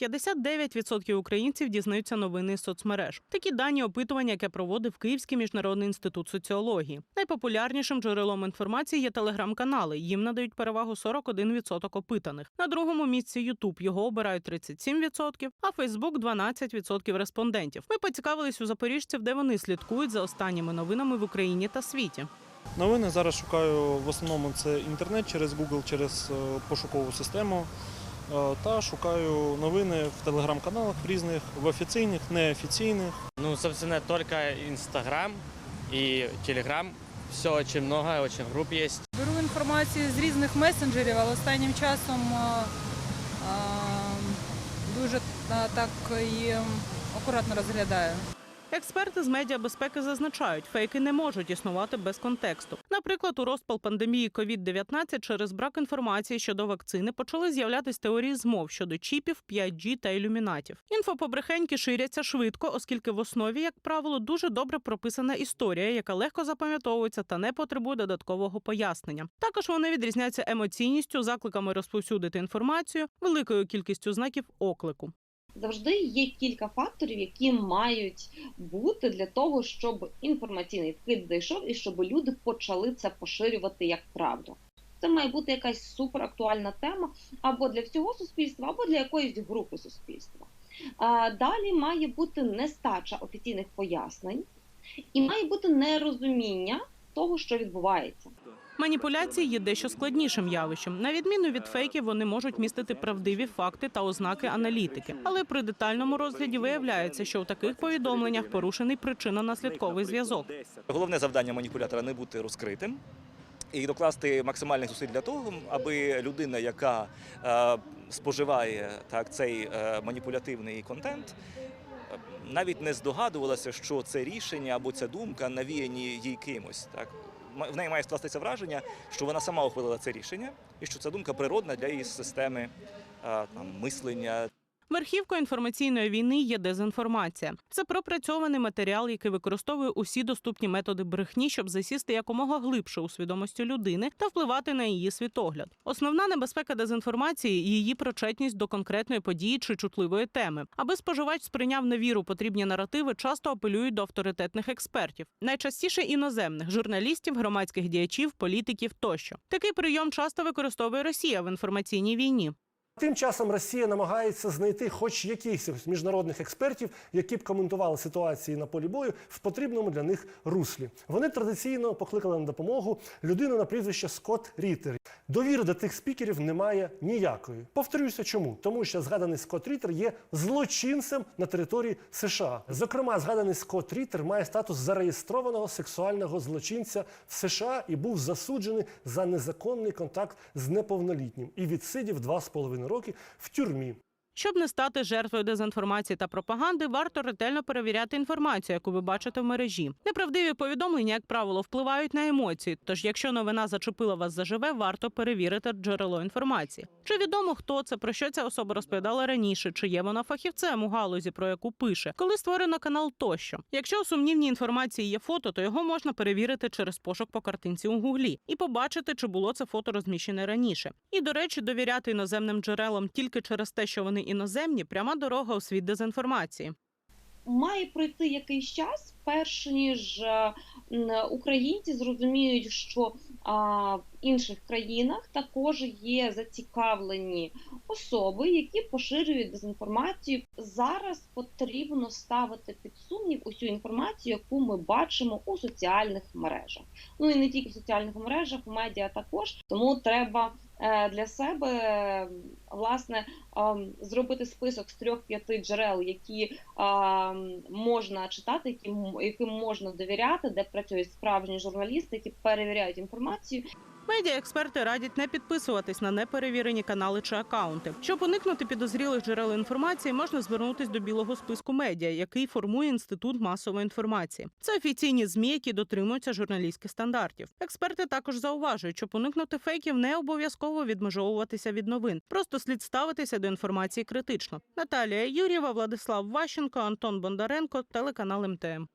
59% українців дізнаються новини з соцмереж. Такі дані опитування, яке проводив Київський міжнародний інститут соціології. Найпопулярнішим джерелом інформації є телеграм-канали. Їм надають перевагу 41% опитаних. На другому місці Ютуб його обирають 37%, а Фейсбук 12% респондентів. Ми поцікавились у запоріжців, де вони слідкують за останніми новинами в Україні та світі. Новини зараз шукаю в основному це інтернет через Google, через е, пошукову систему. Е, Та шукаю новини в телеграм-каналах різних, в офіційних, неофіційних. Ну, собственно, только Инстаграм и Телеграм. Все очень много, очень групп есть. Беру інформацію з різних месенджерів, але останнім часом а, а, дуже а, так і акуратно розглядаю. Експерти з медіабезпеки зазначають, фейки не можуть існувати без контексту. Наприклад, у розпал пандемії COVID-19 через брак інформації щодо вакцини почали з'являтись теорії змов щодо чіпів, 5G та ілюмінатів. Інфопобрехеньки ширяться швидко, оскільки в основі, як правило, дуже добре прописана історія, яка легко запам'ятовується та не потребує додаткового пояснення. Також вони відрізняються емоційністю, закликами розповсюдити інформацію, великою кількістю знаків оклику. Завжди є кілька факторів, які мають бути для того, щоб інформаційний вкид зайшов і щоб люди почали це поширювати як правду. Це має бути якась суперактуальна тема або для всього суспільства, або для якоїсь групи суспільства. Далі має бути нестача офіційних пояснень і має бути нерозуміння того, що відбувається. Маніпуляції є дещо складнішим явищем. На відміну від фейків, вони можуть містити правдиві факти та ознаки аналітики. Але при детальному розгляді виявляється, що у таких повідомленнях порушений причинно-наслідковий зв'язок. Головне завдання маніпулятора не бути розкритим і докласти максимальних зусиль для того, аби людина, яка е, споживає так, цей е, маніпулятивний контент, навіть не здогадувалася, що це рішення або ця думка навіяні їй кимось. Так. В неї має скластися враження, що вона сама ухвалила це рішення, і що ця думка природна для її системи там, мислення, Верхівкою інформаційної війни є дезінформація. Це пропрацьований матеріал, який використовує усі доступні методи брехні, щоб засісти якомога глибше у свідомості людини та впливати на її світогляд. Основна небезпека дезінформації її причетність до конкретної події чи чутливої теми. Аби споживач сприйняв на віру потрібні наративи, часто апелюють до авторитетних експертів, найчастіше іноземних журналістів, громадських діячів, політиків тощо. Такий прийом часто використовує Росія в інформаційній війні. Тим часом Росія намагається знайти хоч якихось міжнародних експертів, які б коментували ситуації на полі бою в потрібному для них руслі. Вони традиційно покликали на допомогу людину на прізвище Скотт Рітер. Довіри до тих спікерів немає ніякої. Повторюся, чому? Тому що згаданий Скотт Рітер є злочинцем на території США. Зокрема, згаданий Скотт Рітер має статус зареєстрованого сексуального злочинця в США і був засуджений за незаконний контакт з неповнолітнім і відсидів два з половиною роки в тюрмі. Щоб не стати жертвою дезінформації та пропаганди, варто ретельно перевіряти інформацію, яку ви бачите в мережі. Неправдиві повідомлення, як правило, впливають на емоції. Тож, якщо новина зачепила вас заживе, варто перевірити джерело інформації. Чи відомо хто це, про що ця особа розповідала раніше, чи є вона фахівцем у галузі, про яку пише, коли створено канал тощо. Якщо у сумнівній інформації є фото, то його можна перевірити через пошук по картинці у гуглі і побачити, чи було це фото розміщене раніше. І до речі, довіряти іноземним джерелам тільки через те, що вони іноземні, пряма дорога у світ дезінформації. має пройти якийсь час, перш ніж е, українці зрозуміють, що в інших країнах також є зацікавлені особи, які поширюють дезінформацію. Зараз потрібно ставити під сумнів усю інформацію, яку ми бачимо у соціальних мережах. Ну і не тільки в соціальних мережах, в медіа також. Тому треба е, для себе власне зробити список з трьох-п'яти джерел, які можна читати, яким, яким можна довіряти, де працюють справжні журналісти, які перевіряють інформацію. Медіаексперти радять не підписуватись на неперевірені канали чи акаунти. Щоб уникнути підозрілих джерел інформації, можна звернутись до білого списку медіа, який формує інститут масової інформації. Це офіційні змі, які дотримуються журналістських стандартів. Експерти також зауважують, щоб уникнути фейків, не обов'язково відмежовуватися від новин. Просто слід ставитися до інформації критично. Наталія Юрєва, Владислав Ващенко, Антон Бондаренко, телеканал МТМ.